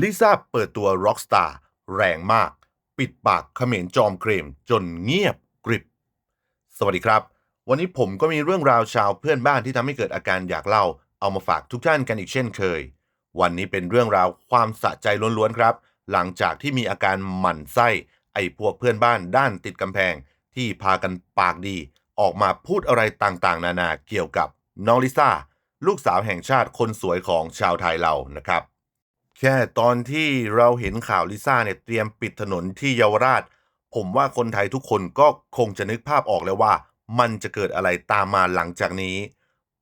ลิซ่าเปิดตัวร็อกสตาร์แรงมาก ปิดปากเขมรจอมเครมจนเงียบกริบ สวัสดีครับ วันนี้ผมก็มีเรื่องราวชาวเพื่อนบ้านที่ทำให้เกิดอาการอยากเล่า เอามาฝากทุกท่านกันอีกเช่นเคย วันนี้เป็นเรื่องราวความสะใจล้วนๆครับ หลังจากที่มีอาการหมั่นไส้ ไอ้พวกเพื่อนบ้านด้านติดกำแพง ที่พากันปากดี ออกมาพูดอะไรต่างๆ นานาเกี่ยวกับน้องลิซ่าลูกสาวแห่งชาติคนสวยของชาวไทยเรานะครับ แค่ตอนที่เราเห็นข่าวลิซ่าเนี่ยเตรียมปิดถนนที่เยาวราช ผมว่าคนไทยทุกคนก็คงจะนึกภาพออกแล้วว่า มันจะเกิดอะไรตามมาหลังจากนี้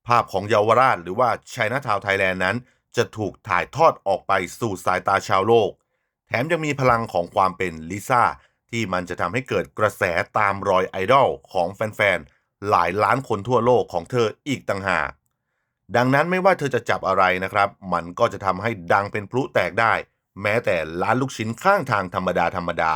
ภาพของเยาวราชหรือว่าชัยนาทาวไทยแลนด์นั้น จะถูกถ่ายทอดออกไปสู่สายตาชาวโลก แถมยังมีพลังของความเป็นลิซ่าที่มันจะทำให้เกิดกระแสตามรอยไอดอลของแฟนๆหลายล้านคนทั่วโลกของเธออีกต่างหาก ดังนั้นไม่ว่าเธอจะจับอะไรนะครับ มันก็จะทำให้ดังเป็นพลุแตกได้ แม้แต่ร้านลูกชิ้นข้างทางธรรมดาธรรมดา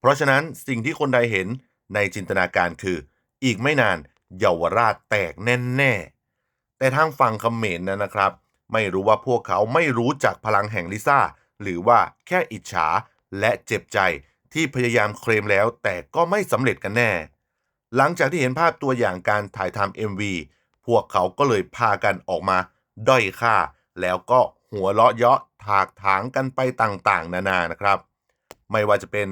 เพราะฉะนั้นสิ่งที่คนใดเห็นในจินตนาการคือ อีกไม่นานเยาวราชแตกแน่ๆ แต่ทางฝั่งเขมรนั้นนะครับ ไม่รู้ว่าพวกเขาไม่รู้จักพลังแห่งลิซ่า หรือว่าแค่อิจฉาและเจ็บใจที่พยายามเคลมแล้วแต่ก็ไม่สำเร็จกันแน่ หลังจากที่เห็นภาพตัวอย่างการถ่ายทำ MV พวกเขาก็เลยพากันออกมาด้อยค่า แล้วก็หัวเราะเยาะถากถางกันไปต่างๆ นานานะครับ ไม่ว่าจะเป็น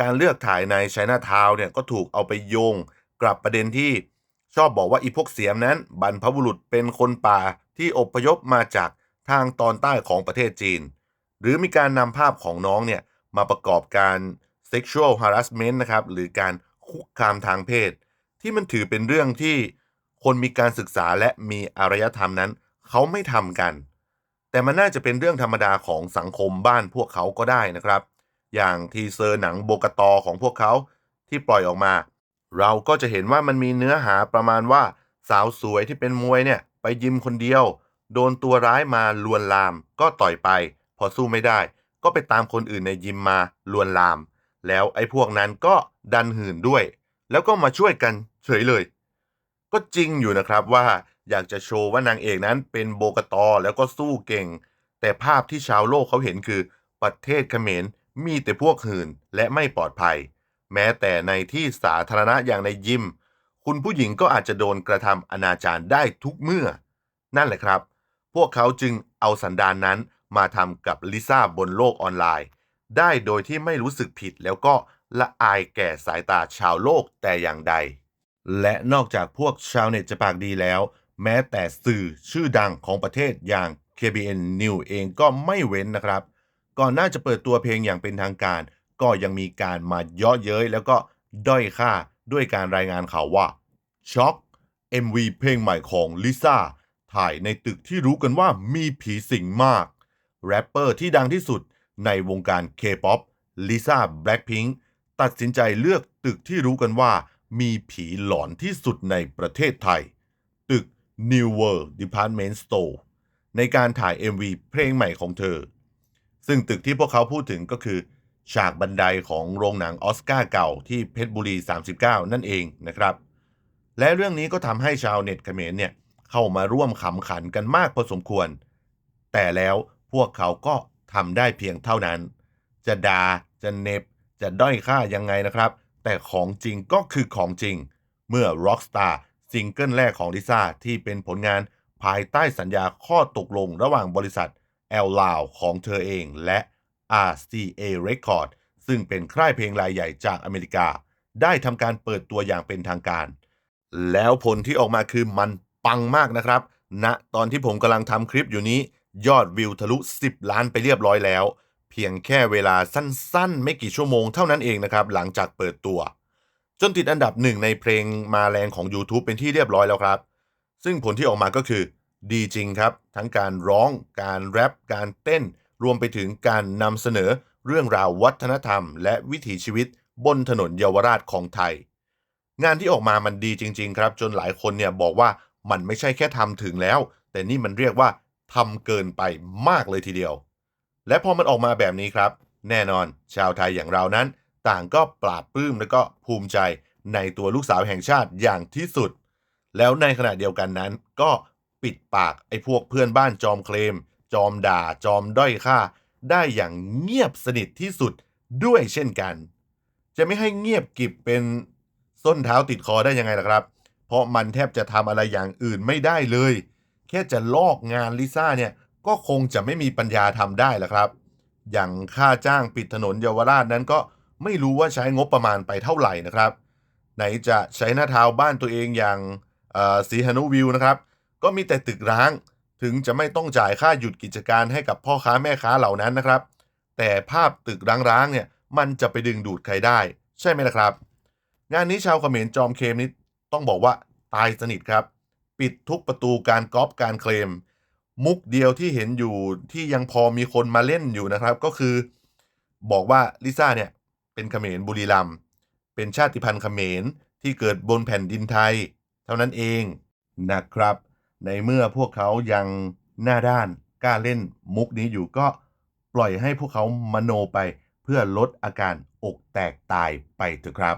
การเลือกถ่ายในชัยนาทาวน์เนี่ยก็ถูกเอาไปโยงกลับประเด็นที่ชอบบอกว่าอีพวกเสียมนั้น บรรพบุรุษเป็นคนป่าที่อพยพมาจากทางตอนใต้ของประเทศจีน หรือมีการนำภาพของน้องเนี่ยมาประกอบการ sexual harassment นะครับ หรือการคุกคามทางเพศ ที่มันถือเป็นเรื่องที่ คนมีการศึกษาและมีอารยธรรมนั้น เขาไม่ทำกัน แต่มันน่าจะเป็นเรื่องธรรมดาของสังคมบ้านพวกเขาก็ได้นะครับ อย่างทีเซอร์หนังโบกตอของพวกเขาที่ปล่อยออกมา เราก็จะเห็นว่ามันมีเนื้อหาประมาณว่า สาวสวยที่เป็นมวยเนี่ยไปยิมคนเดียว โดนตัวร้ายมาลวนลาม ก็ต่อยไป พอสู้ไม่ได้ ก็ไปตามคนอื่นในยิมมาลวนลาม แล้วไอ้พวกนั้นก็ดันหื่นด้วย แล้วก็มาช่วยกันเฉยเลย ก็จริงอยู่นะครับว่าอยากจะโชว์ว่านางเอกนั้นเป็นโบกตอแล้วก็สู้เก่ง แต่ภาพที่ชาวโลกเขาเห็นคือ ประเทศเขมรมีแต่พวกหื่นและไม่ปลอดภัย แม้แต่ในที่สาธารณะอย่างในยิม คุณผู้หญิงก็อาจจะโดนกระทำอนาจารได้ทุกเมื่อ นั่นแหละครับ พวกเขาจึงเอาสันดานนั้นมาทำกับลิซ่าบนโลกออนไลน์ ได้โดยที่ไม่รู้สึกผิดแล้วก็ละอายแก่สายตาชาวโลกแต่อย่างใด และนอกจากพวกชาวเน็ตจะปากดีแล้ว แม้แต่สื่อชื่อดังของประเทศอย่าง KBN News เองก็ไม่เว้นนะครับ ก่อนหน้าจะเปิดตัวเพลงอย่างเป็นทางการ ก็ยังมีการมาเยาะเย้ยแล้วก็ด้อยค่าด้วยการรายงานข่าวว่าช็อก MV เพลงใหม่ของลิซ่าถ่ายในตึกที่รู้กันว่ามีผีสิงมาก แรปเปอร์ที่ดังที่สุดในวงการ K-POP ลิซ่า Blackpink ตัดสินใจเลือกตึกที่รู้กันว่า มีผีหลอนที่สุดในประเทศไทย ตึก New World Department Store ในการถ่าย MV เพลงใหม่ของเธอ ซึ่งตึกที่พวกเขาพูดถึงก็คือ ฉากบันไดของโรงหนังออสการ์เก่าที่เพชรบุรี 39 นั่นเองนะครับ และเรื่องนี้ก็ทำให้ชาวเน็ตเขมรเนี่ยเข้ามาร่วมขำขันกันมากพอสมควร แต่แล้วพวกเขาก็ทำได้เพียงเท่านั้น จะดา่าจะเน็บจะด้อยค่ายังไงนะครับ แต่ของจริงก็คือของจริง เมื่อ Rockstar ซิงเกิลแรกของลิซ่าที่เป็นผลงานภายใต้สัญญาข้อตกลงระหว่างบริษัท L l o u ของเธอเองและ RCA Record ซึ่งเป็นค่ายเพลงรายใหญ่จากอเมริกา ได้ทำการเปิดตัวอย่างเป็นทางการ แล้วผลที่ออกมาคือมันปังมากนะครับณนะตอนที่ผมกำลังทำคลิปอยู่นี้ ยอดวิวทะลุ 10 ล้านไปเรียบร้อยแล้ว เพียงแค่เวลาสั้นๆ ไม่กี่ชั่วโมงเท่านั้นเองนะครับ หลังจากเปิดตัว จนติดอันดับหนึ่งในเพลงมาแรงของ YouTube เป็นที่เรียบร้อยแล้วครับ ซึ่งผลที่ออกมาก็คือ ดีจริงครับ ทั้งการร้อง การแรปการเต้น รวมไปถึงการนำเสนอเรื่องราววัฒนธรรม และวิถีชีวิตบนถนนเยาวราชของไทย งานที่ออกมามันดีจริง ๆ ครับ จนหลายคนเนี่ยบอกว่ามันไม่ใช่แค่ทำถึงแล้ว แต่นี่มันเรียกว่าทำเกินไปมากเลยทีเดียว และพอมันออกมาแบบนี้ครับ แน่นอนชาวไทยอย่างเรานั้น ต่างก็ปราบปลื้มและก็ภูมิใจในตัวลูกสาวแห่งชาติอย่างที่สุด แล้วในขณะเดียวกันนั้น ก็ปิดปากไอ้พวกเพื่อนบ้านจอมเคลม จอมด่าจอมด้อยค่า ได้อย่างเงียบสนิทที่สุดด้วยเช่นกัน จะไม่ให้เงียบกิบเป็นส้นเท้าติดคอได้ยังไงล่ะครับ เพราะมันแทบจะทำอะไรอย่างอื่นไม่ได้เลย แค่จะลอกงานลิซ่าเนี่ย ก็คงจะไม่มีปัญญาทำได้แล้วครับ อย่างค่าจ้างปิดถนนเยาวราชนั้นก็ไม่รู้ว่าใช้งบประมาณไปเท่าไหร่นะครับ ไหนจะใช้หน้าทาวบ้านตัวเองอย่างสีหนุวิวนะครับ ก็มีแต่ตึกร้างถึงจะไม่ต้องจ่ายค่าหยุดกิจการให้กับพ่อค้าแม่ค้าเหล่านั้นนะครับ แต่ภาพตึกร้างๆเนี่ยมันจะไปดึงดูดใครได้ ใช่ไหมล่ะครับ งานนี้ชาวเขมรจอมเคมนี้ต้องบอกว่าตายสนิทครับ ปิดทุกประตูการก๊อปการเคลม มุกเดียวที่เห็นอยู่ที่ยังพอมีคนมาเล่นอยู่นะครับ ก็คือบอกว่าลิซ่าเนี่ยเป็นเขมรบุรีรัมเป็นชาติพันธุ์เขมรที่เกิดบนแผ่นดินไทย เท่านั้นเองนะครับ ในเมื่อพวกเขายังหน้าด้านกล้าเล่นมุกนี้อยู่ก็ปล่อยให้พวกเขามโนไปเพื่อลดอาการอกแตกตายไปเถอะครับ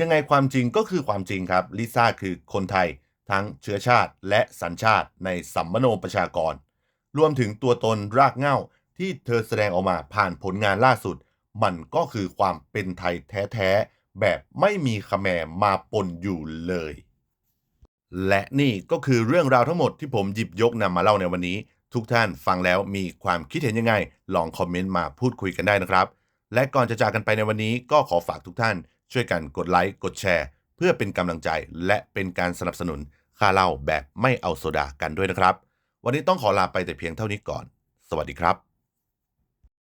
ยังไงความจริงก็คือความจริงครับลิซ่าคือคนไทย ทั้งเชื้อชาติและสัญชาติในสัมมโนประชากร รวมถึงตัวตนรากเหง้าที่เธอแสดงออกมาผ่านผลงานล่าสุด มันก็คือความเป็นไทยแท้ๆ แบบไม่มีขแมมาปนอยู่เลย และนี่ก็คือเรื่องราวทั้งหมดที่ผมหยิบยกนำมาเล่าในวันนี้ ทุกท่านฟังแล้วมีความคิดเห็นยังไง ลองคอมเมนต์มาพูดคุยกันได้นะครับ และก่อนจะจากกันไปในวันนี้ก็ขอฝากทุกท่าน ช่วยกันกดไลค์กดแชร์ เพื่อเป็นกำลังใจและเป็นการสนับสนุนค่าเล่าแบบไม่เอาโซดากันด้วยนะครับ วันนี้ต้องขอลาไปแต่เพียงเท่านี้ก่อน สวัสดีครับ